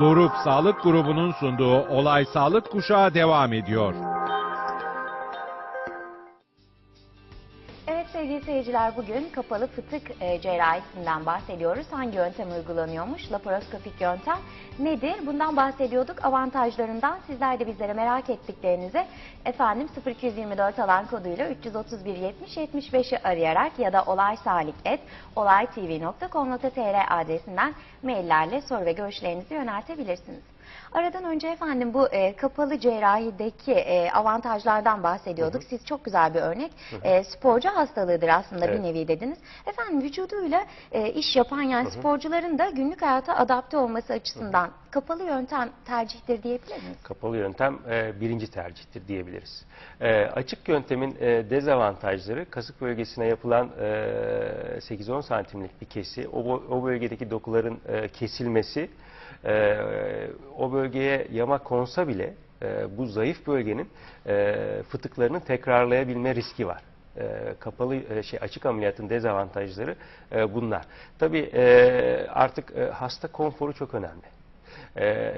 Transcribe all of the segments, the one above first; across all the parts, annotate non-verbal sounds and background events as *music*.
Doruk Sağlık Grubu'nun sunduğu Olay Sağlık Kuşağı devam ediyor. Seyirciler bugün kapalı fıtık e, cerrahisinden bahsediyoruz. Hangi yöntem uygulanıyormuş? Laparoskopik yöntem nedir? Bundan bahsediyorduk. Avantajlarından sizler de bizlere merak ettiklerinizi efendim 0224 alan koduyla 331 70 75'i arayarak ya da olaysaliket olaytv.com.tr adresinden maillerle soru ve görüşlerinizi yöneltebilirsiniz. Aradan önce efendim bu e, kapalı cerrahideki e, avantajlardan bahsediyorduk. Siz çok güzel bir örnek. E, sporcu hastalığıdır aslında Evet. bir nevi dediniz. Efendim vücuduyla e, iş yapan yani sporcuların da günlük hayata adapte olması açısından kapalı yöntem tercihtir diyebilir miyiz? Kapalı yöntem e, birinci tercihtir diyebiliriz. E, açık yöntemin e, dezavantajları kasık bölgesine yapılan e, 8-10 santimlik bir kesi, o, o bölgedeki dokuların e, kesilmesi, e, o bölgeye yama konsa bile e, bu zayıf bölgenin e, fıtıklarını tekrarlayabilme riski var. E, kapalı e, şey açık ameliyatın dezavantajları e, bunlar. Tabii artık hasta konforu çok önemli. E,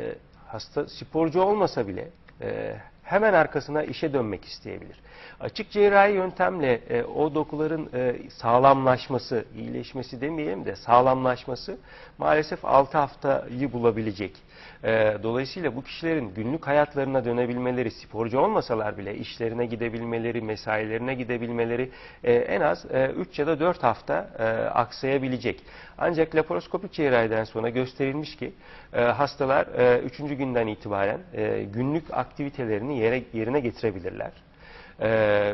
hasta sporcu olmasa bile e, hemen arkasına işe dönmek isteyebilir. Açık cerrahi yöntemle e, o dokuların e, sağlamlaşması, iyileşmesi demeyelim de sağlamlaşması maalesef 6 haftayı bulabilecek. E, dolayısıyla bu kişilerin günlük hayatlarına dönebilmeleri, sporcu olmasalar bile işlerine gidebilmeleri, mesailerine gidebilmeleri e, en az 3 ya da 4 hafta e, aksayabilecek. Ancak laparoskopik cerrahiden sonra gösterilmiş ki e, hastalar 3. günden itibaren e, günlük aktivitelerini yerine getirebilirler. E,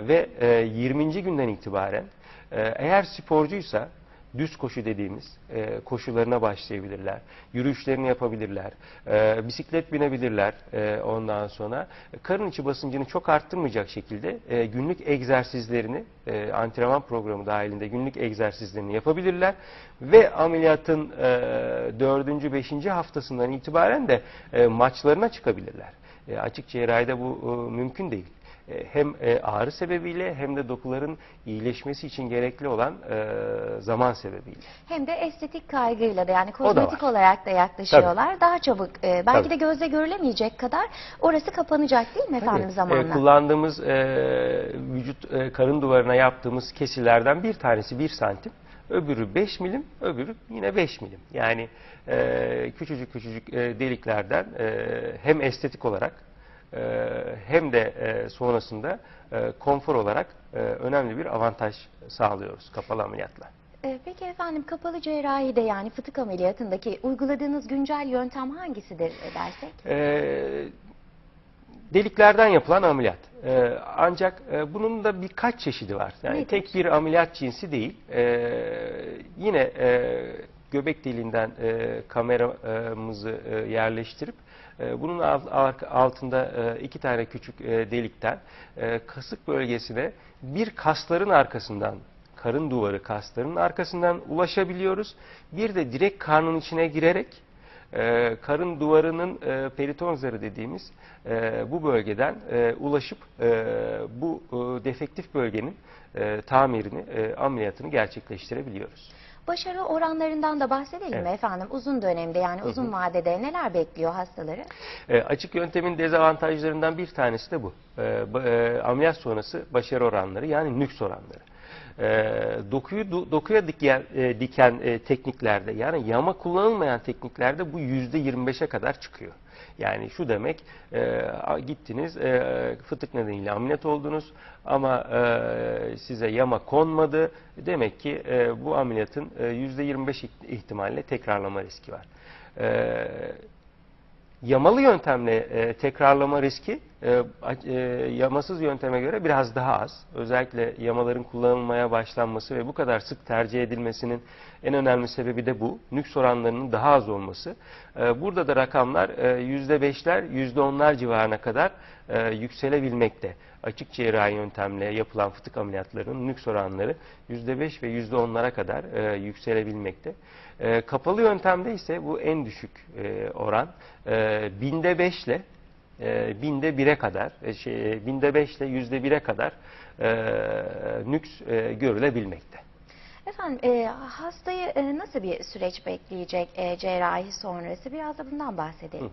ve e, 20. günden itibaren e, eğer sporcuysa düz koşu dediğimiz e, koşularına başlayabilirler. Yürüyüşlerini yapabilirler. e, bisiklet binebilirler e, ondan sonra. Karın içi basıncını çok arttırmayacak şekilde e, günlük egzersizlerini e, antrenman programı dahilinde günlük egzersizlerini yapabilirler. Ve ameliyatın e, 4. 5. haftasından itibaren de e, maçlarına çıkabilirler. E, açık cerrahide bu e, mümkün değil. E, hem e, ağrı sebebiyle hem de dokuların iyileşmesi için gerekli olan e, zaman sebebiyle. Hem de estetik kaygıyla da yani da kozmetik var. olarak da yaklaşıyorlar. Daha çabuk belki Tabii. de gözle görülemeyecek kadar orası kapanacak değil mi efendim Tabii, zamanla? kullandığımız vücut karın duvarına yaptığımız kesilerden bir tanesi 1 santim, öbürü 5 milim, öbürü yine 5 milim. Yani e, küçücük küçücük e, deliklerden e, hem estetik olarak hem de e, sonrasında e, konfor olarak e, önemli bir avantaj sağlıyoruz kapalı ameliyatla. Peki efendim kapalı cerrahide yani fıtık ameliyatındaki uyguladığınız güncel yöntem hangisidir dersek? Ee, deliklerden yapılan ameliyat. Ee, ancak e, bunun da birkaç çeşidi var. Yani Nedir? tek bir ameliyat cinsi değil. Ee, yine e, göbek deliğinden e, kameramızı e, yerleştirip bunun alt- alt- altında e, iki tane küçük e, delikten e, kasık bölgesine bir kasların arkasından karın duvarı kaslarının arkasından ulaşabiliyoruz. Bir de direkt karnın içine girerek karın duvarının e, periton zarı dediğimiz bu bölgeden ulaşıp bu defektif bölgenin tamirini, ameliyatını gerçekleştirebiliyoruz. Başarı oranlarından da bahsedelim mi Evet. efendim? Uzun dönemde yani uzun vadede neler bekliyor hastaları? E, açık yöntemin dezavantajlarından bir tanesi de bu. E, e, ameliyat sonrası başarı oranları yani nüks oranları. E, dokuyu do- dokuya diken, e, diken e, tekniklerde yani yama kullanılmayan tekniklerde bu yüzde 25'e kadar çıkıyor. Yani şu demek e, gittiniz e, fıtık nedeniyle ameliyat oldunuz ama e, size yama konmadı. Demek ki e, bu ameliyatın e, yüzde 25 iht- ihtimalle tekrarlama riski var. E, Yamalı yöntemle e, tekrarlama riski e, e, yamasız yönteme göre biraz daha az. Özellikle yamaların kullanılmaya başlanması ve bu kadar sık tercih edilmesinin en önemli sebebi de bu. Nüks oranlarının daha az olması. E, burada da rakamlar e, %5'ler, %10'lar civarına kadar e, yükselebilmekte. Açık cerrahi yöntemle yapılan fıtık ameliyatlarının nüks oranları %5 ve %10'lara kadar e, yükselebilmekte. E, kapalı yöntemde ise bu en düşük e, oran. E, binde 5 ile e, binde 1'e kadar, e, şey, binde 5 ile yüzde 1'e kadar e, nüks e, görülebilmekte. Efendim e, hastayı e, nasıl bir süreç bekleyecek e, cerrahi sonrası? Biraz da bundan bahsedelim.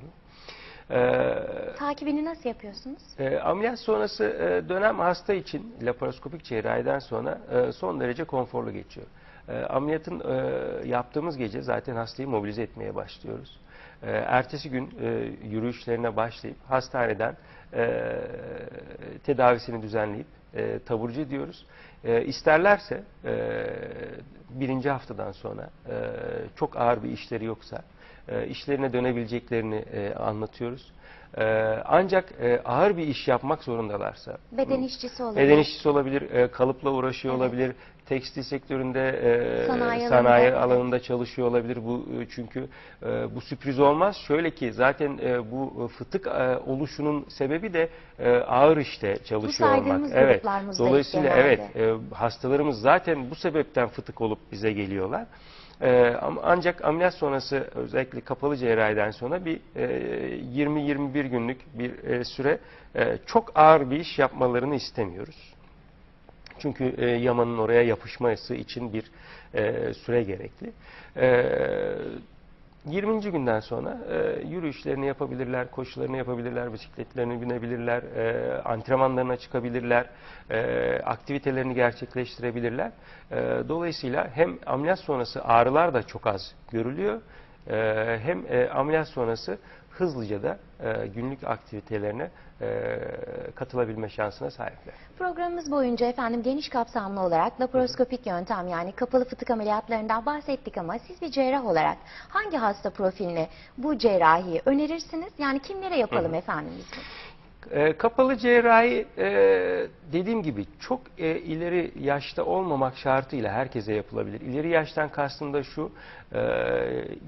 Ee, Takibini nasıl yapıyorsunuz? E, ameliyat sonrası e, dönem hasta için laparoskopik cerrahiden sonra e, son derece konforlu geçiyor. E, ameliyatın e, yaptığımız gece zaten hastayı mobilize etmeye başlıyoruz. E, ertesi gün e, yürüyüşlerine başlayıp hastaneden e, tedavisini düzenleyip e, taburcu ediyoruz. E, isterlerse e, birinci haftadan sonra e, çok ağır bir işleri yoksa e, işlerine dönebileceklerini e, anlatıyoruz. E, ancak e, ağır bir iş yapmak zorundalarsa, Beden işçisi olabilir. beden işçisi olabilir, e, kalıpla uğraşıyor Evet. olabilir, tekstil sektöründe, e, Sanayi sanayi, alanında, alanında çalışıyor olabilir. Bu çünkü e, bu sürpriz olmaz. Şöyle ki zaten e, bu fıtık e, oluşunun sebebi de e, ağır işte çalışıyor olmak. saydığımız Evet. Dolayısıyla evet e, hastalarımız zaten bu sebepten fıtık olup bize geliyorlar. Ee, ancak ameliyat sonrası özellikle kapalı cerrahiden sonra bir e, 20-21 günlük bir e, süre e, çok ağır bir iş yapmalarını istemiyoruz. Çünkü e, yamanın oraya yapışması için bir e, süre gerekli. E, 20. günden sonra e, yürüyüşlerini yapabilirler, koşularını yapabilirler, bisikletlerini binebilirler, e, antrenmanlarına çıkabilirler, e, aktivitelerini gerçekleştirebilirler. E, dolayısıyla hem ameliyat sonrası ağrılar da çok az görülüyor, e, hem e, ameliyat sonrası hızlıca da e, günlük aktivitelerine e, katılabilme şansına sahipler. Programımız boyunca efendim geniş kapsamlı olarak laparoskopik yöntem yani kapalı fıtık ameliyatlarından bahsettik ama siz bir cerrah olarak hangi hasta profiline bu cerrahiyi önerirsiniz? Yani kimlere yapalım efendim biz bunu? E, kapalı cerrahi e, dediğim gibi çok e, ileri yaşta olmamak şartıyla herkese yapılabilir. İleri yaştan kastım da şu, e,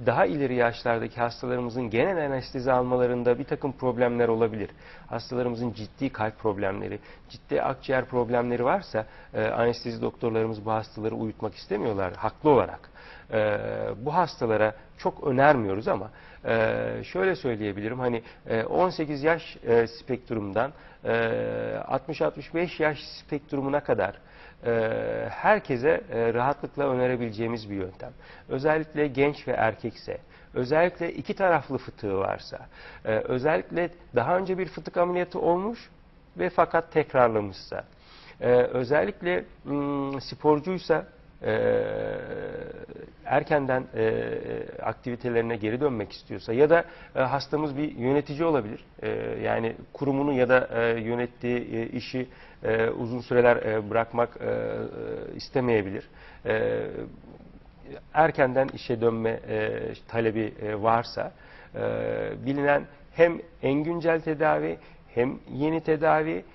daha ileri yaşlardaki hastalarımızın genel anestezi almalarında bir takım problemler olabilir. Hastalarımızın ciddi kalp problemleri, ciddi akciğer problemleri varsa anestezi doktorlarımız bu hastaları uyutmak istemiyorlar haklı olarak. Bu hastalara çok önermiyoruz ama e, şöyle söyleyebilirim hani e, 18 yaş e, spektrumdan e, 60-65 yaş spektrumuna kadar e, herkese e, rahatlıkla önerebileceğimiz bir yöntem. Özellikle genç ve erkekse, özellikle iki taraflı fıtığı varsa, e, özellikle daha önce bir fıtık ameliyatı olmuş ve fakat tekrarlamışsa, e, özellikle mm, sporcuysa e, erkenden e, aktivitelerine geri dönmek istiyorsa ya da e, hastamız bir yönetici olabilir. E, yani kurumunu ya da e, yönettiği e, işi e, uzun süreler e, bırakmak e, e, istemeyebilir. E, erkenden işe dönme e, talebi e, varsa e, bilinen hem en güncel tedavi hem yeni tedavi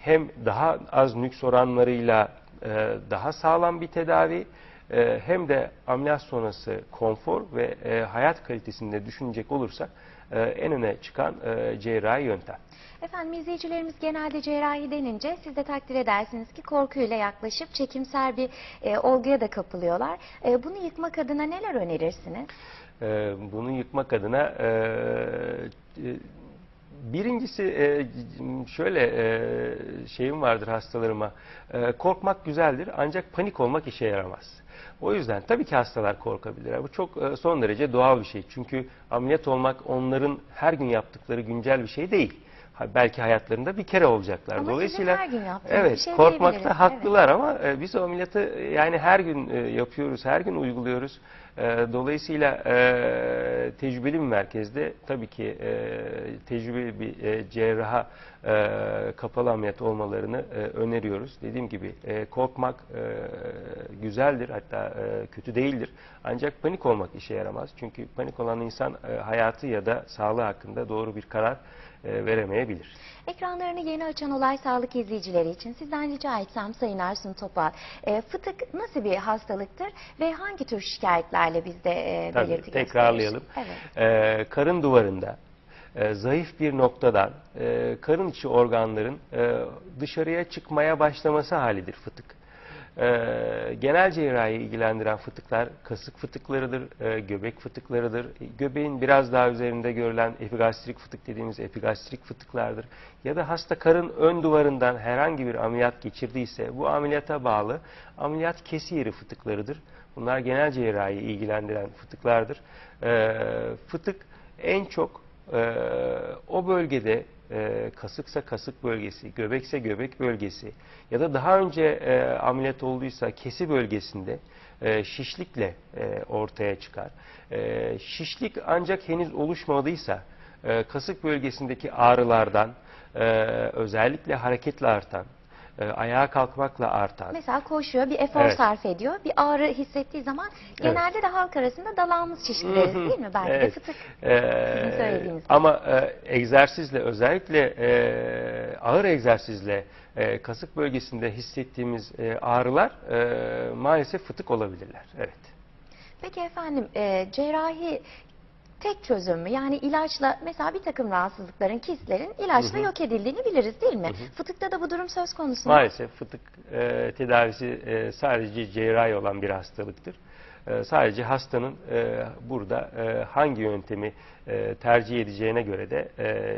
hem daha az nüks oranlarıyla e, daha sağlam bir tedavi e, hem de ameliyat sonrası konfor ve e, hayat kalitesinde düşünecek olursak e, en öne çıkan e, cerrahi yöntem. Efendim izleyicilerimiz genelde cerrahi denince siz de takdir edersiniz ki korkuyla yaklaşıp çekimser bir e, olguya da kapılıyorlar. E, bunu yıkmak adına neler önerirsiniz? E, bunu yıkmak adına e, e, birincisi e, şöyle e, şeyim vardır hastalarıma E, korkmak güzeldir ancak panik olmak işe yaramaz. O yüzden tabii ki hastalar korkabilir. Bu çok e, son derece doğal bir şey. Çünkü ameliyat olmak onların her gün yaptıkları güncel bir şey değil. Ha, Belki hayatlarında bir kere olacaklar. Ama Dolayısıyla her gün evet şey korkmakta haklılar ama e, biz o ameliyatı e, yani her gün e, yapıyoruz, her gün uyguluyoruz. E, Dolayısıyla e, tecrübeli bir merkezde tabii ki e, tecrübeli bir e, cerraha e, kapalı ameliyat olmalarını e, öneriyoruz. Dediğim gibi e, korkmak e, güzeldir hatta e, kötü değildir. Ancak panik olmak işe yaramaz. Çünkü panik olan insan e, hayatı ya da sağlığı hakkında doğru bir karar veremeyebilir. Ekranlarını yeni açan olay sağlık izleyicileri için sizden rica etsem Sayın Ersun Topal, e, fıtık nasıl bir hastalıktır ve hangi tür şikayetlerle bizde e, Tabii, belirti gösterir? tekrarlayalım. Evet. Ee, karın duvarında e, zayıf bir noktadan e, karın içi organların e, dışarıya çıkmaya başlaması halidir fıtık. Ee, genel cerrahi ilgilendiren fıtıklar kasık fıtıklarıdır, e, göbek fıtıklarıdır. Göbeğin biraz daha üzerinde görülen epigastrik fıtık dediğimiz epigastrik fıtıklardır. Ya da hasta karın ön duvarından herhangi bir ameliyat geçirdiyse bu ameliyata bağlı ameliyat kesi yeri fıtıklarıdır. Bunlar genel cerrahi ilgilendiren fıtıklardır. Ee, fıtık en çok e, o bölgede e, kasıksa kasık bölgesi, göbekse göbek bölgesi ya da daha önce e, ameliyat olduysa kesi bölgesinde e, şişlikle e, ortaya çıkar. E, şişlik ancak henüz oluşmadıysa e, kasık bölgesindeki ağrılardan e, özellikle hareketle artan, e, ayağa kalkmakla artan, Mesela koşuyor, bir efor Evet. sarf ediyor. Bir ağrı hissettiği zaman genelde de halk arasında dalağımız şişti deriz değil mi? Belki de Evet. fıtık. Ee, söylediğiniz ama e, egzersizle özellikle e, ağır egzersizle e, kasık bölgesinde hissettiğimiz e, ağrılar e, maalesef fıtık olabilirler. Evet. Peki efendim e, cerrahi tek çözüm mü? Yani ilaçla mesela bir takım rahatsızlıkların, kistlerin ilaçla yok edildiğini biliriz değil mi? Fıtıkta da bu durum söz konusu mu? Maalesef fıtık e, tedavisi e, sadece cerrahi olan bir hastalıktır. E, sadece hastanın e, burada e, hangi yöntemi e, tercih edeceğine göre de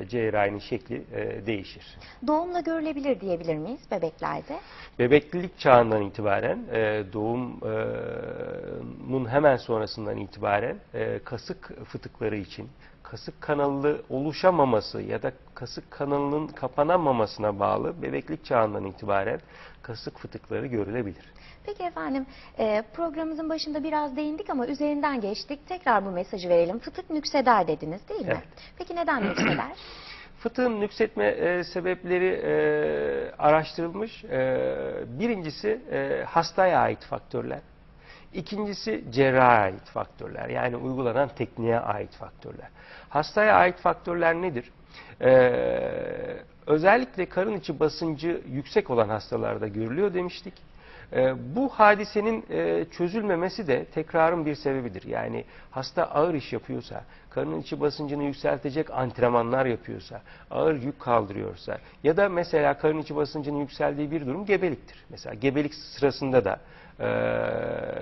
cerrahinin şekli değişir. Doğumla görülebilir diyebilir miyiz bebeklerde? Bebeklilik çağından itibaren doğumun hemen sonrasından itibaren kasık fıtıkları için kasık kanalı oluşamaması ya da kasık kanalının kapanamamasına bağlı bebeklik çağından itibaren kasık fıtıkları görülebilir. Peki efendim e, programımızın başında biraz değindik ama üzerinden geçtik. Tekrar bu mesajı verelim. Fıtık nükseder dediniz değil mi? Evet. Peki neden nükseder? *clears throat* Fıtığın nüksetme e, sebepleri e, araştırılmış. E, birincisi e, hastaya ait faktörler. İkincisi cerraha ait faktörler. Yani uygulanan tekniğe ait faktörler. Hastaya ait faktörler nedir? E, özellikle karın içi basıncı yüksek olan hastalarda görülüyor demiştik. E, bu hadisenin e, çözülmemesi de tekrarın bir sebebidir. Yani hasta ağır iş yapıyorsa, karnın içi basıncını yükseltecek antrenmanlar yapıyorsa, ağır yük kaldırıyorsa ya da mesela karın içi basıncının yükseldiği bir durum gebeliktir. Mesela gebelik sırasında da e,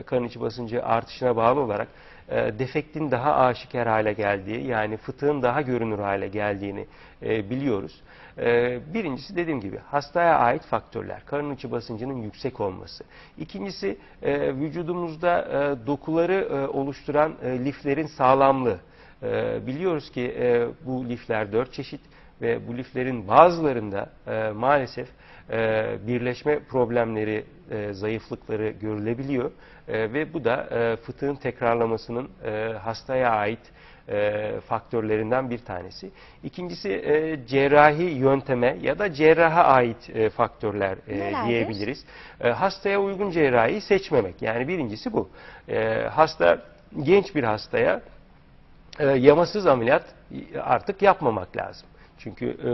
karın içi basıncı artışına bağlı olarak e, defektin daha aşikar hale geldiği yani fıtığın daha görünür hale geldiğini e, biliyoruz. E, birincisi dediğim gibi hastaya ait faktörler, karın içi basıncının yüksek olması. İkincisi e, vücudumuzda e, dokuları e, oluşturan e, liflerin sağlamlığı. E, biliyoruz ki e, bu lifler dört çeşit ve bu liflerin bazılarında e, maalesef e, birleşme problemleri, e, zayıflıkları görülebiliyor E, ve bu da e, fıtığın tekrarlamasının e, hastaya ait e, faktörlerinden bir tanesi. İkincisi e, cerrahi yönteme ya da cerraha ait e, faktörler e, Nelerdir? diyebiliriz. E, hastaya uygun cerrahiyi seçmemek. Yani birincisi bu. E, hasta genç bir hastaya e, yamasız ameliyat artık yapmamak lazım. Çünkü e,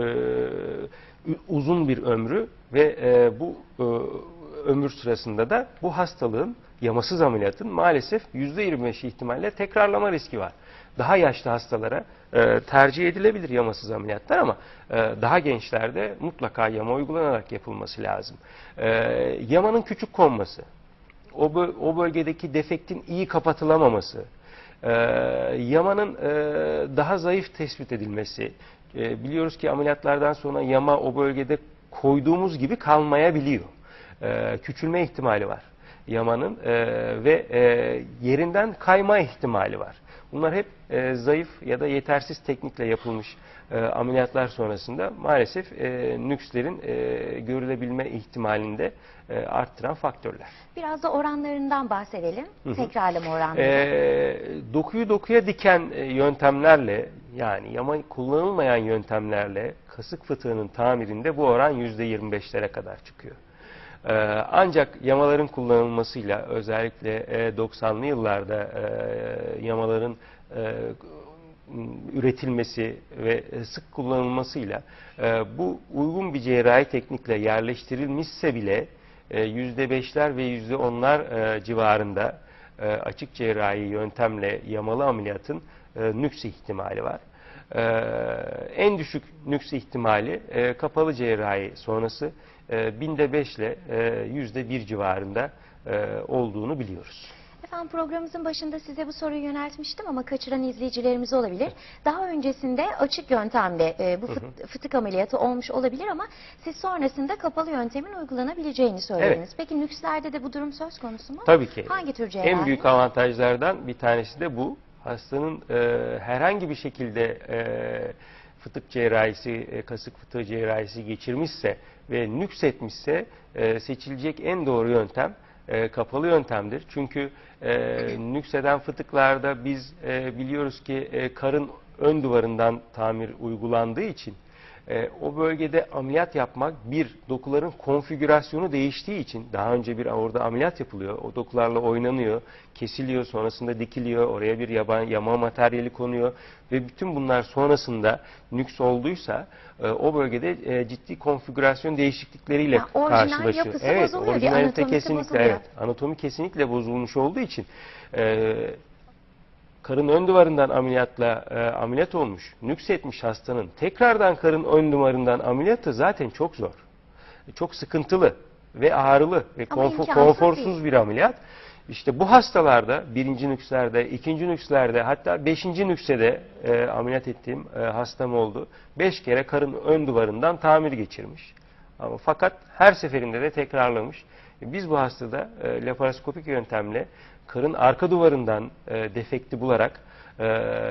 uzun bir ömrü ve e, bu e, ömür sırasında da bu hastalığın yamasız ameliyatın maalesef %25 ihtimalle tekrarlama riski var. Daha yaşlı hastalara e, tercih edilebilir yamasız ameliyatlar ama e, daha gençlerde mutlaka yama uygulanarak yapılması lazım. E, yamanın küçük konması, o, o bölgedeki defektin iyi kapatılamaması, e, yamanın e, daha zayıf tespit edilmesi, e, biliyoruz ki ameliyatlardan sonra yama o bölgede koyduğumuz gibi kalmayabiliyor. E, küçülme ihtimali var yamanın e, ve e, yerinden kayma ihtimali var. Bunlar hep e, zayıf ya da yetersiz teknikle yapılmış e, ameliyatlar sonrasında maalesef e, nükslerin e, görülebilme ihtimalinde e, arttıran faktörler. Biraz da oranlarından bahsedelim. Tekrarlama oranları. Ee, dokuyu dokuya diken e, yöntemlerle yani yama kullanılmayan yöntemlerle kasık fıtığının tamirinde bu oran %25'lere kadar çıkıyor. Ee, ancak yamaların kullanılmasıyla özellikle e, 90'lı yıllarda e, yamaların e, üretilmesi ve sık kullanılmasıyla e, bu uygun bir cerrahi teknikle yerleştirilmişse bile e, %5'ler ve %10'lar e, civarında e, açık cerrahi yöntemle yamalı ameliyatın e, nüks ihtimali var. E, en düşük nüks ihtimali e, kapalı cerrahi sonrası e, binde 5 ile e, yüzde 1 civarında e, olduğunu biliyoruz. Efendim programımızın başında size bu soruyu yöneltmiştim ama kaçıran izleyicilerimiz olabilir. Daha öncesinde açık yöntemde e, bu fıt- fıtık ameliyatı olmuş olabilir ama siz sonrasında kapalı yöntemin uygulanabileceğini söylediniz. Peki nükslerde de bu durum söz konusu mu? Tabii ki. Hangi tür cerrahi? En büyük avantajlardan bir tanesi de bu. Hastanın e, herhangi bir şekilde e, fıtık cerrahisi, e, kasık fıtığı cerrahisi geçirmişse ve nüksetmişse e, seçilecek en doğru yöntem e, kapalı yöntemdir. Çünkü e, nükseden fıtıklarda biz e, biliyoruz ki e, karın ön duvarından tamir uygulandığı için e, o bölgede ameliyat yapmak bir dokuların konfigürasyonu değiştiği için daha önce bir orada ameliyat yapılıyor. O dokularla oynanıyor, kesiliyor, sonrasında dikiliyor. Oraya bir yaban, yama materyali konuyor ve bütün bunlar sonrasında nüks olduysa e, o bölgede e, ciddi konfigürasyon değişiklikleriyle orijinal karşılaşıyor. yapısı evet, bozuluyor, orijinalite kesinlikle bozuluyor. evet. Anatomi kesinlikle bozulmuş olduğu için e, karın ön duvarından ameliyatla e, ameliyat olmuş, nüksetmiş hastanın tekrardan karın ön duvarından ameliyatı zaten çok zor. Çok sıkıntılı ve ağrılı ve Ama konfo- imkansız konforsuz bir ameliyat. İşte bu hastalarda birinci nükslerde, ikinci nükslerde hatta beşinci nüksede e, ameliyat ettiğim e, hastam oldu. Beş kere karın ön duvarından tamir geçirmiş. Ama fakat her seferinde de tekrarlamış. Biz bu hastada e, laparoskopik yöntemle karın arka duvarından e, defekti bularak e,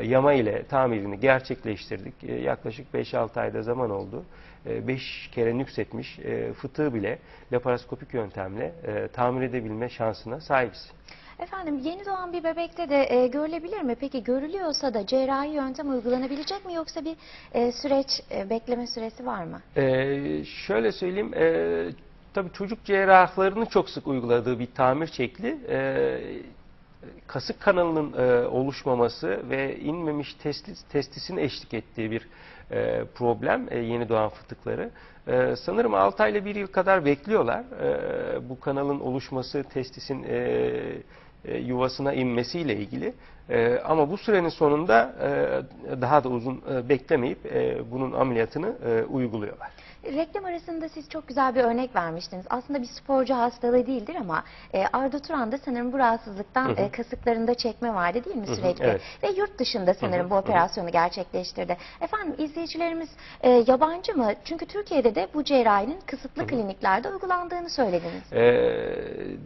yama ile tamirini gerçekleştirdik. E, yaklaşık 5-6 ayda zaman oldu. 5 kere nüksetmiş e, fıtığı bile laparoskopik yöntemle e, tamir edebilme şansına sahibiz. Efendim yeni doğan bir bebekte de e, görülebilir mi? Peki görülüyorsa da cerrahi yöntem uygulanabilecek mi yoksa bir e, süreç, e, bekleme süresi var mı? Ee, şöyle söyleyeyim, e, tabii çocuk cerrahlarının çok sık uyguladığı bir tamir şekli, e, kasık kanalının e, oluşmaması ve inmemiş testis, testisin eşlik ettiği bir e, problem e, yeni doğan fıtıkları. E, sanırım 6 ay ile 1 yıl kadar bekliyorlar. E, bu kanalın oluşması, testisin e, e, yuvasına inmesiyle ilgili. E, ama bu sürenin sonunda e, daha da uzun e, beklemeyip e, bunun ameliyatını e, uyguluyorlar. Reklam arasında siz çok güzel bir örnek vermiştiniz. Aslında bir sporcu hastalığı değildir ama e, Arda Turan da sanırım bu rahatsızlıktan Hı hı. e, kasıklarında çekme vardı değil mi hı, sürekli? evet. Ve yurt dışında sanırım Hı hı, bu hı hı. operasyonu gerçekleştirdi. Efendim izleyicilerimiz e, yabancı mı? Çünkü Türkiye'de de bu cerrahinin kısıtlı kliniklerde uygulandığını söylediniz. Ee,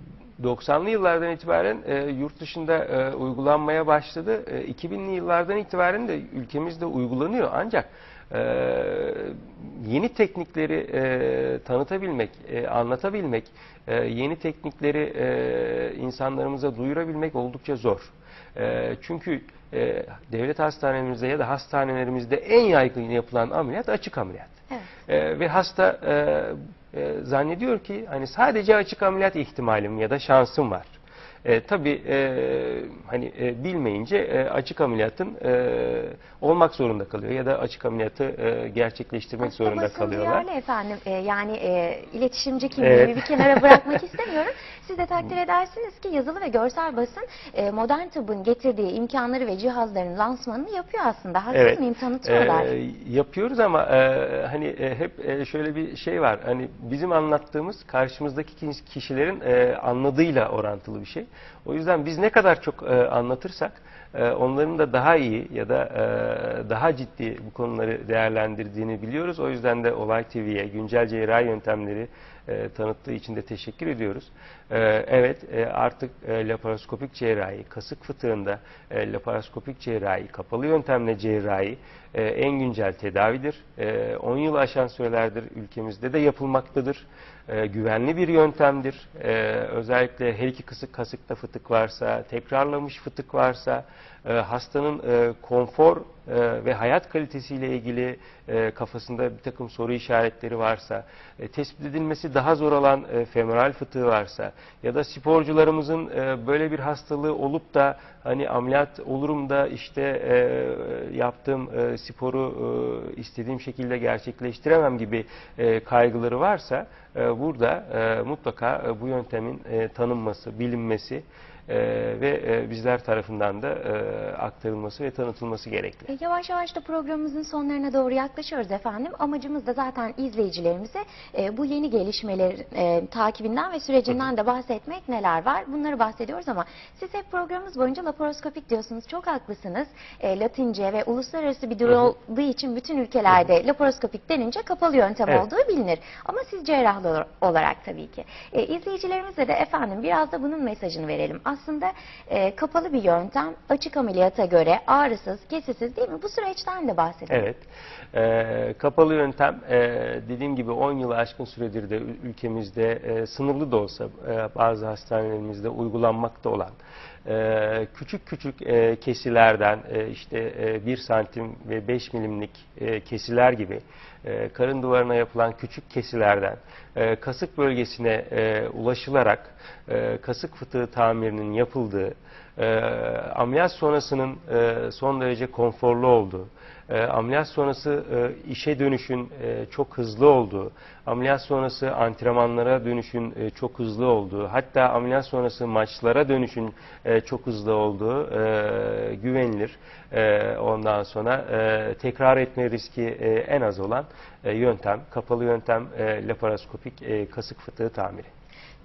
90'lı yıllardan itibaren e, yurt dışında e, uygulanmaya başladı. E, 2000'li yıllardan itibaren de ülkemizde uygulanıyor. Ancak e, yeni teknikleri e, tanıtabilmek, e, anlatabilmek, e, yeni teknikleri e, insanlarımıza duyurabilmek oldukça zor. E, çünkü e, devlet hastanelerimizde ya da hastanelerimizde en yaygın yapılan ameliyat açık ameliyat. Evet. E, ve hasta e, e, zannediyor ki hani sadece açık ameliyat ihtimalim ya da şansım var. E, tabii e, hani e, bilmeyince e, açık ameliyatın e, olmak zorunda kalıyor ya da açık ameliyatı e, gerçekleştirmek Aslında zorunda basın kalıyorlar. duyarlı efendim. E, yani e, iletişimci kimliğimi Evet. bir kenara bırakmak *laughs* istemiyorum. Siz de takdir edersiniz ki yazılı ve görsel basın e, modern tıbbın getirdiği imkanları ve cihazların lansmanını yapıyor aslında. Haksız Evet. mıyım? Tanıtıyorlar. Ee, yapıyoruz ama e, hani e, hep e, şöyle bir şey var. Hani bizim anlattığımız karşımızdaki ki- kişilerin e, anladığıyla orantılı bir şey. O yüzden biz ne kadar çok e, anlatırsak e, onların da daha iyi ya da e, daha ciddi bu konuları değerlendirdiğini biliyoruz. O yüzden de Olay TV'ye güncel cerrahi yöntemleri e, tanıttığı için de teşekkür ediyoruz. E, evet e, artık e, laparoskopik cerrahi, kasık fıtığında e, laparoskopik cerrahi, kapalı yöntemle cerrahi en güncel tedavidir. E, 10 yıl aşan sürelerdir ülkemizde de yapılmaktadır. Güvenli bir yöntemdir. Özellikle her iki kısık kasıkta fıtık varsa, tekrarlamış fıtık varsa, hastanın konfor ve hayat kalitesiyle ilgili kafasında bir takım soru işaretleri varsa, tespit edilmesi daha zor olan femoral fıtığı varsa ya da sporcularımızın e, böyle bir hastalığı olup da hani ameliyat olurum da işte e, yaptığım e, sporu istediğim şekilde gerçekleştiremem gibi kaygıları varsa burada mutlaka bu yöntemin tanınması, bilinmesi e, ve e, bizler tarafından da e, aktarılması ve tanıtılması gerekli. E, Yavaş yavaş da programımızın sonlarına doğru yaklaşıyoruz efendim. Amacımız da zaten izleyicilerimize e, bu yeni gelişmeler e, takibinden ve sürecinden de bahsetmek neler var bunları bahsediyoruz ama siz hep programımız boyunca laparoskopik diyorsunuz. Çok haklısınız. E, Latince ve uluslararası bir dil olduğu için bütün ülkelerde laparoskopik denince kapalı yöntem Evet. olduğu bilinir. Ama siz cerrahlar olarak tabii ki. E, izleyicilerimize de efendim biraz da bunun mesajını verelim. Aslında e, kapalı bir yöntem açık ameliyata göre ağrısız, kesisiz değil mi? Bu süreçten de bahsedelim. Evet. Ee, kapalı yöntem e, dediğim gibi 10 yılı aşkın süredir de ül- ülkemizde e, sınırlı da olsa e, bazı hastanelerimizde uygulanmakta olan e, küçük küçük e, kesilerden e, işte e, 1 santim ve 5 milimlik e, kesiler gibi e, karın duvarına yapılan küçük kesilerden e, kasık bölgesine e, ulaşılarak e, kasık fıtığı tamirinin yapıldığı e, ameliyat sonrasının e, son derece konforlu olduğu, e, ameliyat sonrası e, işe dönüşün e, çok hızlı olduğu, ameliyat sonrası antrenmanlara dönüşün e, çok hızlı olduğu, hatta ameliyat sonrası maçlara dönüşün e, çok hızlı olduğu e, güvenilir. Ondan sonra tekrar etme riski en az olan yöntem, kapalı yöntem laparoskopik kasık fıtığı tamiri.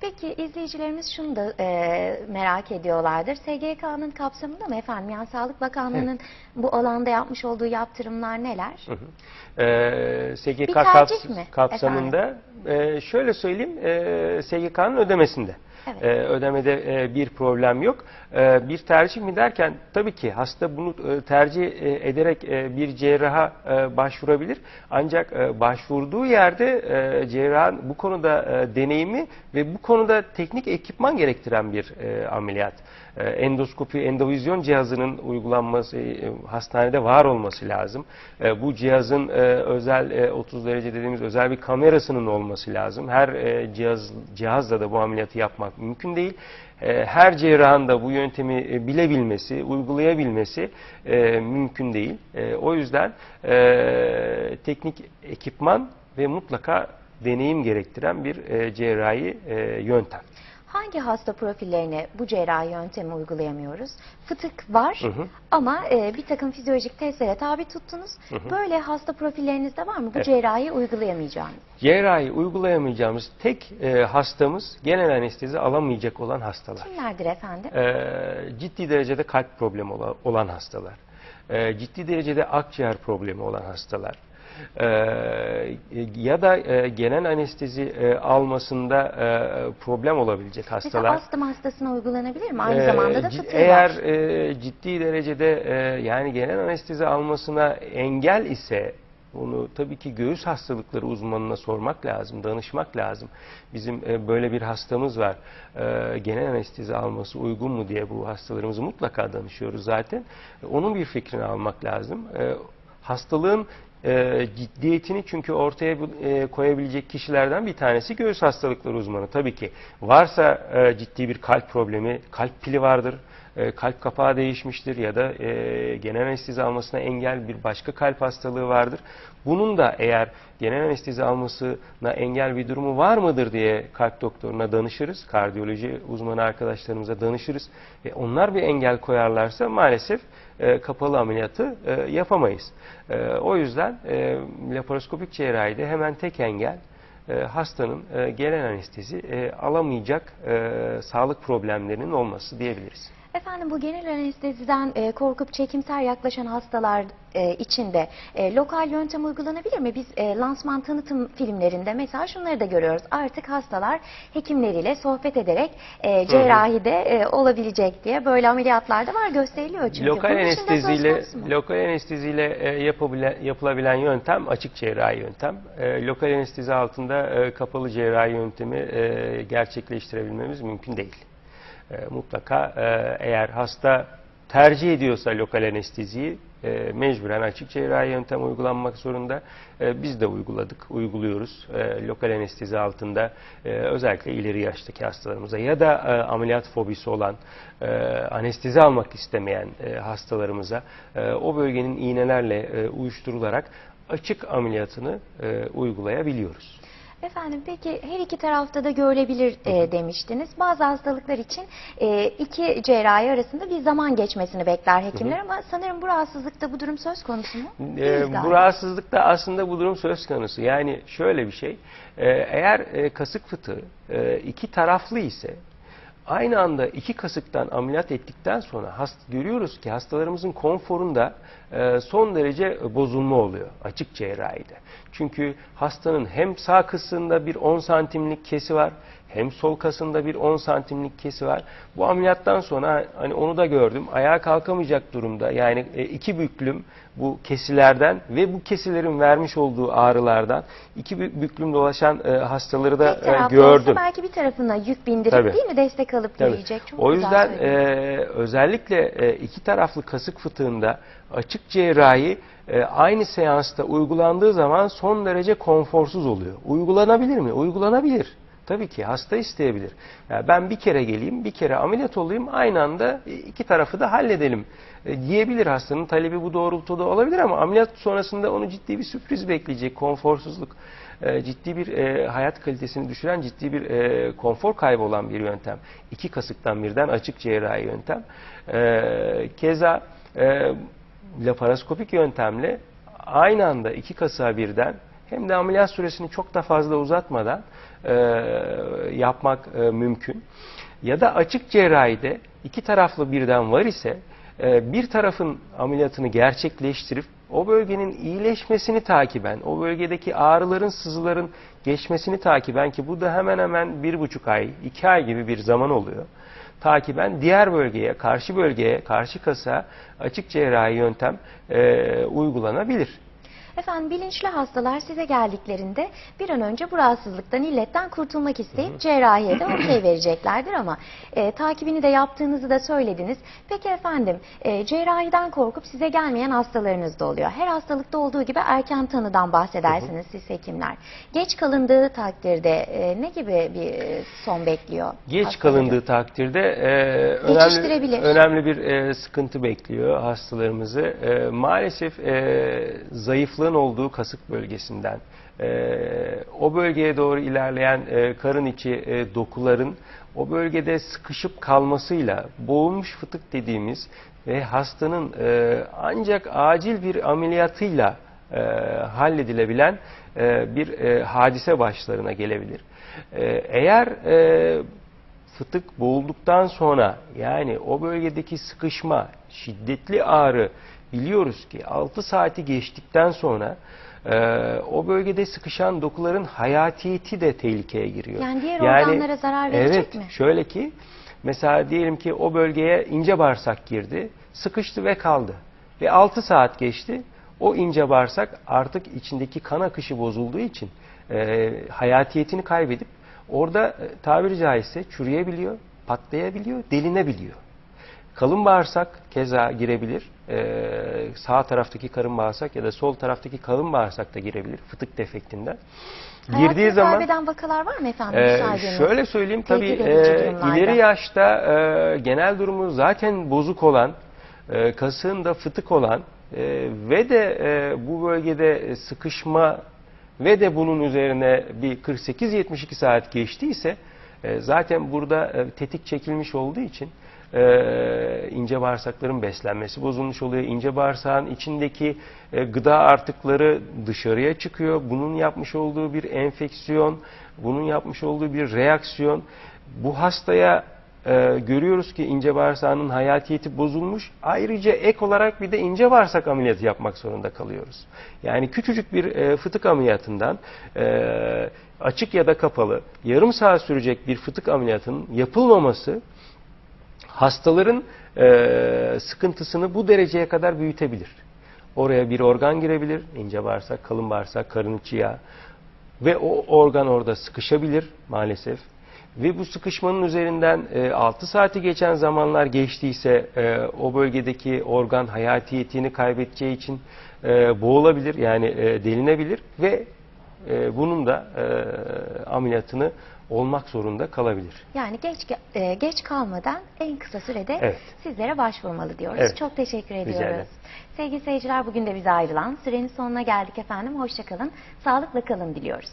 Peki izleyicilerimiz şunu da e, merak ediyorlardır. SGK'nın kapsamında mı efendim? Yani Sağlık Bakanlığı'nın bu alanda yapmış olduğu yaptırımlar neler? Hı hı. Ee, SGK Bir kaps- mi kapsamında e, şöyle söyleyeyim e, SGK'nın ödemesinde. Evet. E, ödemede e, bir problem yok. E, bir tercih mi derken tabii ki hasta bunu e, tercih e, ederek bir cerraha başvurabilir. Ancak başvurduğu yerde cerrahın bu konuda deneyimi ve bu konuda teknik ekipman gerektiren bir e, ameliyat. E, endoskopi, endovizyon cihazının uygulanması, e, hastanede var olması lazım. E, bu cihazın özel e, 30 derece dediğimiz özel bir kamerasının olması lazım. Her cihaz cihazla da bu ameliyatı yapmak mümkün değil. Her cerrahın da bu yöntemi bilebilmesi, uygulayabilmesi mümkün değil. O yüzden teknik ekipman ve mutlaka deneyim gerektiren bir cerrahi yöntem. Hangi hasta profillerine bu cerrahi yöntemi uygulayamıyoruz? Fıtık var Hı hı. ama e, bir takım fizyolojik testlere tabi tuttunuz. Böyle hasta profillerinizde var mı bu Evet. cerrahi uygulayamayacağınız? Cerrahi uygulayamayacağımız tek e, hastamız genel anestezi alamayacak olan hastalar. Kimlerdir efendim? E, ciddi derecede kalp problemi ola- olan hastalar. E, ciddi derecede akciğer problemi olan hastalar. E, ya da e, genel anestezi e, almasında e, problem olabilecek hastalar. Mesela astım hastasına uygulanabilir mi? Aynı Ee, zamanda da fıtığı eğer var. e, ciddi derecede e, yani genel anestezi almasına engel ise bunu tabii ki göğüs hastalıkları uzmanına sormak lazım, danışmak lazım. Bizim e, böyle bir hastamız var. E, genel anestezi alması uygun mu diye bu hastalarımızı mutlaka danışıyoruz zaten. E, onun bir fikrini almak lazım. E, hastalığın e, ciddiyetini çünkü ortaya e, koyabilecek kişilerden bir tanesi göğüs hastalıkları uzmanı. Tabii ki varsa e, ciddi bir kalp problemi, kalp pili vardır, e, kalp kapağı değişmiştir ya da e, genel anestezi almasına engel bir başka kalp hastalığı vardır. Bunun da eğer genel anestezi almasına engel bir durumu var mıdır diye kalp doktoruna danışırız. Kardiyoloji uzmanı arkadaşlarımıza danışırız. Ve onlar bir engel koyarlarsa maalesef e, kapalı ameliyatı e, yapamayız. E, o yüzden e, laparoskopik cerrahide hemen tek engel hastanın e, genel anestezi alamayacak sağlık problemlerinin olması diyebiliriz. Efendim bu genel anesteziden e, korkup çekimser yaklaşan hastalar e, için de e, lokal yöntem uygulanabilir mi? Biz e, lansman tanıtım filmlerinde mesela şunları da görüyoruz. Artık hastalar hekimleriyle sohbet ederek e, cerrahide e, olabilecek diye böyle ameliyatlar da var gösteriliyor çünkü. Lokal Bunun anesteziyle lokal anesteziyle e, yapabilen, yapılabilen yöntem açık cerrahi yöntem. E, lokal anestezi altında e, kapalı cerrahi yöntemi e, gerçekleştirebilmemiz mümkün değil. E, mutlaka e, eğer hasta tercih ediyorsa lokal anesteziyi e, mecburen açık cerrahi yöntem uygulanmak zorunda. E, biz de uyguladık, uyguluyoruz. E, lokal anestezi altında e, özellikle ileri yaştaki hastalarımıza ya da e, ameliyat fobisi olan, e, anestezi almak istemeyen e, hastalarımıza e, o bölgenin iğnelerle e, uyuşturularak açık ameliyatını e, uygulayabiliyoruz. Efendim peki her iki tarafta da görülebilir e, demiştiniz. Bazı hastalıklar için e, iki cerrahi arasında bir zaman geçmesini bekler hekimler ama sanırım bu rahatsızlıkta bu durum söz konusu mu? Galiba. bu rahatsızlıkta aslında bu durum söz konusu. Yani şöyle bir şey, e, eğer e, kasık fıtığı e, iki taraflı ise aynı anda iki kasıktan ameliyat ettikten sonra hast görüyoruz ki hastalarımızın konforunda e, son derece bozulma oluyor açık cerrahide. Çünkü hastanın hem sağ kısmında bir 10 santimlik kesi var hem sol kasında bir 10 santimlik kesi var. Bu ameliyattan sonra hani onu da gördüm. Ayağa kalkamayacak durumda. Yani e, iki büklüm bu kesilerden ve bu kesilerin vermiş olduğu ağrılardan iki bü- büklüm dolaşan e, hastaları da Tek e, tarafta gördüm. belki bir tarafına yük bindirip Tabii. değil mi destek alıp Tabii. yürüyecek. Çok o yüzden e, özellikle iki taraflı kasık fıtığında açık cerrahi e, aynı seansta uygulandığı zaman son derece konforsuz oluyor. Uygulanabilir mi? Uygulanabilir. Tabii ki hasta isteyebilir. Yani ben bir kere geleyim, bir kere ameliyat olayım, aynı anda iki tarafı da halledelim e, diyebilir hastanın talebi bu doğrultuda olabilir ama ameliyat sonrasında onu ciddi bir sürpriz bekleyecek, konforsuzluk, e, ciddi bir e, hayat kalitesini düşüren ciddi bir konfor kaybı olan bir yöntem. İki kasıktan birden açık cerrahi yöntem. Keza e, laparoskopik yöntemle aynı anda iki kasığa birden hem de ameliyat süresini çok da fazla uzatmadan e, yapmak e, mümkün. Ya da açık cerrahide iki taraflı birden var ise e, bir tarafın ameliyatını gerçekleştirip o bölgenin iyileşmesini takiben, o bölgedeki ağrıların, sızıların geçmesini takiben ki bu da hemen hemen bir buçuk ay, iki ay gibi bir zaman oluyor. Takiben diğer bölgeye, karşı bölgeye, karşı kasa açık cerrahi yöntem e, uygulanabilir. Efendim bilinçli hastalar size geldiklerinde bir an önce bu rahatsızlıktan, illetten kurtulmak isteyip cerrahiye de okey *clears throat* vereceklerdir ama e, takibini de yaptığınızı da söylediniz. Peki efendim e, cerrahiden korkup size gelmeyen hastalarınız da oluyor. Her hastalıkta olduğu gibi erken tanıdan bahsedersiniz siz hekimler. Geç kalındığı takdirde e, ne gibi bir e, son bekliyor? Geç hastaları? kalındığı takdirde e, önemli, önemli bir e, sıkıntı bekliyor hastalarımızı. E, maalesef e, zayıflığın olduğu kasık bölgesinden, e, o bölgeye doğru ilerleyen e, karın içi e, dokuların o bölgede sıkışıp kalmasıyla boğulmuş fıtık dediğimiz ve hastanın e, ancak acil bir ameliyatıyla e, halledilebilen e, bir e, hadise başlarına gelebilir. E, eğer e, fıtık boğulduktan sonra yani o bölgedeki sıkışma, şiddetli ağrı biliyoruz ki 6 saati geçtikten sonra e, o bölgede sıkışan dokuların hayatiyeti de tehlikeye giriyor. Yani diğer organlara zarar verecek evet, mi? Şöyle ki mesela diyelim ki o bölgeye ince bağırsak girdi, sıkıştı ve kaldı. Ve 6 saat geçti. O ince bağırsak artık içindeki kan akışı bozulduğu için e, hayatiyetini kaybedip orada e, tabiri caizse çürüyebiliyor, patlayabiliyor, delinebiliyor. Kalın bağırsak keza girebilir. Ee, sağ taraftaki karın bağırsak ya da sol taraftaki kalın bağırsak da girebilir fıtık defektinden. Hayatını Girdiği zaman kaybeden vakalar var mı efendim? saydığınız? şöyle söyleyeyim tabii e, ileri yaşta e, genel durumu zaten bozuk olan, e, kasığında fıtık olan e, ve de e, bu bölgede sıkışma ve de bunun üzerine bir 48-72 saat geçtiyse e, zaten burada e, tetik çekilmiş olduğu için e, ince bağırsakların beslenmesi bozulmuş oluyor. İnce bağırsağın içindeki e, gıda artıkları dışarıya çıkıyor. Bunun yapmış olduğu bir enfeksiyon, bunun yapmış olduğu bir reaksiyon. Bu hastaya e, görüyoruz ki ince bağırsağının hayatiyeti bozulmuş. Ayrıca ek olarak bir de ince bağırsak ameliyatı yapmak zorunda kalıyoruz. Yani küçücük bir e, fıtık ameliyatından e, açık ya da kapalı yarım saat sürecek bir fıtık ameliyatının yapılmaması hastaların e, sıkıntısını bu dereceye kadar büyütebilir. Oraya bir organ girebilir, ince bağırsak, kalın bağırsak, karın içi yağ ve o organ orada sıkışabilir maalesef. Ve bu sıkışmanın üzerinden e, 6 saati geçen zamanlar geçtiyse e, o bölgedeki organ hayatiyetini kaybedeceği için e, boğulabilir yani e, delinebilir ve e, bunun da e, ameliyatını olmak zorunda kalabilir. Yani geç e, geç kalmadan en kısa sürede Evet. sizlere başvurmalı diyoruz. Evet. Çok teşekkür Rica ediyoruz. ederim. Sevgili seyirciler bugün de bize ayrılan sürenin sonuna geldik efendim. Hoşçakalın. Sağlıkla kalın diliyoruz.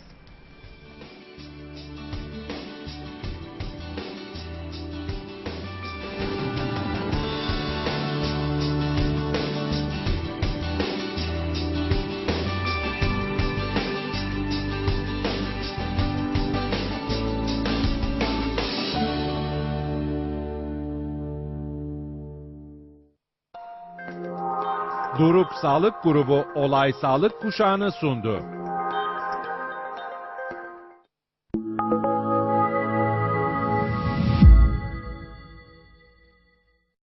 Sağlık Grubu Olay Sağlık Kuşağı'nı sundu.